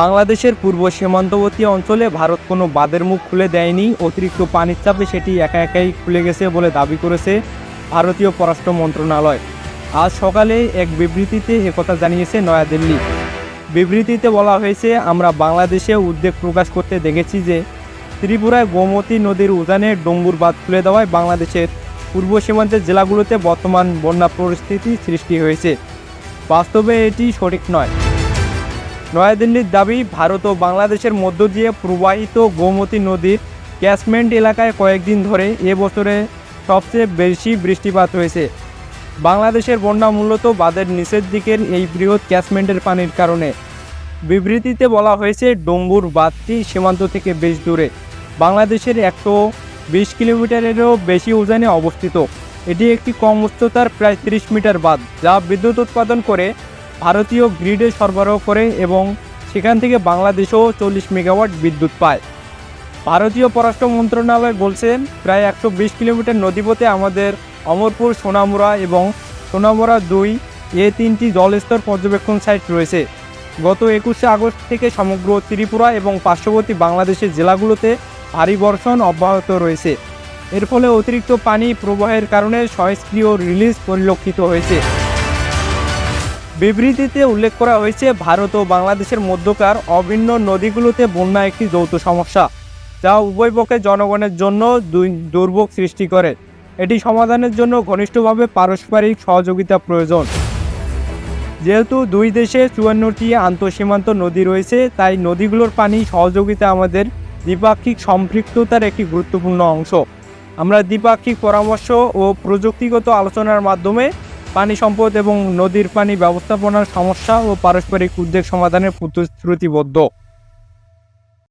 বাংলাদেশের পূর্ব সীমান্তবর্তী অঞ্চলে ভারত কোনো বাঁধের মুখ খুলে দেয়নি। অতিরিক্ত পানির চাপে সেটি একা একাই খুলে গেছে বলে দাবি করেছে ভারতীয় পররাষ্ট্র মন্ত্রণালয়। আজ সকালে এক বিবৃতিতে একথা জানিয়েছে নয়াদিল্লি। বিবৃতিতে বলা হয়েছে, আমরা বাংলাদেশে উদ্বেগ প্রকাশ করতে দেখেছি যে ত্রিপুরায় গোমতী নদীর উজানে ডম্বুর বাঁধ খুলে দেওয়ায় বাংলাদেশের পূর্ব সীমান্তের জেলাগুলোতে বর্তমান বন্যা পরিস্থিতি সৃষ্টি হয়েছে। বাস্তবে এটি সঠিক নয়। নয়াদিল্লির দাবি, ভারত ও বাংলাদেশের মধ্য দিয়ে প্রবাহিত গোমতী নদীর ক্যাচমেন্ট এলাকায় কয়েকদিন ধরে এ বছরে সবচেয়ে বেশি বৃষ্টিপাত হয়েছে। বাংলাদেশের বন্যা মূলত বাঁধের নিচের দিকের এই বৃহৎ ক্যাচমেন্টের পানির কারণে। বিবৃতিতে বলা হয়েছে ডম্বুর বাঁধটি সীমান্ত থেকে বেশ দূরে। বাংলাদেশের একশো বিশ কিলোমিটারেরও বেশি উজানে অবস্থিত। এটি একটি কম উচ্চতার প্রায় 30 মিটার বাঁধ, যা বিদ্যুৎ উৎপাদন করে ভারতীয় গ্রিডে সরবরাহ করে এবং সেখান থেকে বাংলাদেশও চল্লিশ মেগাওয়াট বিদ্যুৎ পায়। ভারতীয় পররাষ্ট্র মন্ত্রণালয় বলছেন প্রায় একশো বিশ কিলোমিটার নদীপথে আমাদের অমরপুর, সোনামুড়া এবং সোনামুড়া দুই, এ তিনটি জলস্তর পর্যবেক্ষণ সাইট রয়েছে। গত একুশে আগস্ট থেকে সমগ্র ত্রিপুরা এবং পার্শ্ববর্তী বাংলাদেশের জেলাগুলোতে ভারী বর্ষণ অব্যাহত রয়েছে। এর ফলে অতিরিক্ত পানি প্রবাহের কারণে সক্রিয় রিলিজ পরিলক্ষিত হয়েছে। বিবৃতিতে উল্লেখ করা হয়েছে, ভারত ও বাংলাদেশের মধ্যকার অভিন্ন নদীগুলোতে বন্যা একটি যৌথ সমস্যা, যা উভয় পক্ষের জনগণের জন্য দুর্ভোগ সৃষ্টি করে। এটি সমাধানের জন্য ঘনিষ্ঠভাবে পারস্পরিক সহযোগিতা প্রয়োজন। যেহেতু দুই দেশে চুয়ান্নটি আন্তঃসীমান্ত নদী রয়েছে, তাই নদীগুলোর পানি সহযোগিতা আমাদের দ্বিপাক্ষিক সম্পৃক্ততার একটি গুরুত্বপূর্ণ অংশ। আমরা দ্বিপাক্ষিক পরামর্শ ও প্রযুক্তিগত আলোচনার মাধ্যমে পানি সম্পদ এবং নদীর পানি ব্যবস্থাপনার সমস্যা ও পারস্পরিক উদ্বেগ সমাধানের প্রতিশ্রুতিবদ্ধ।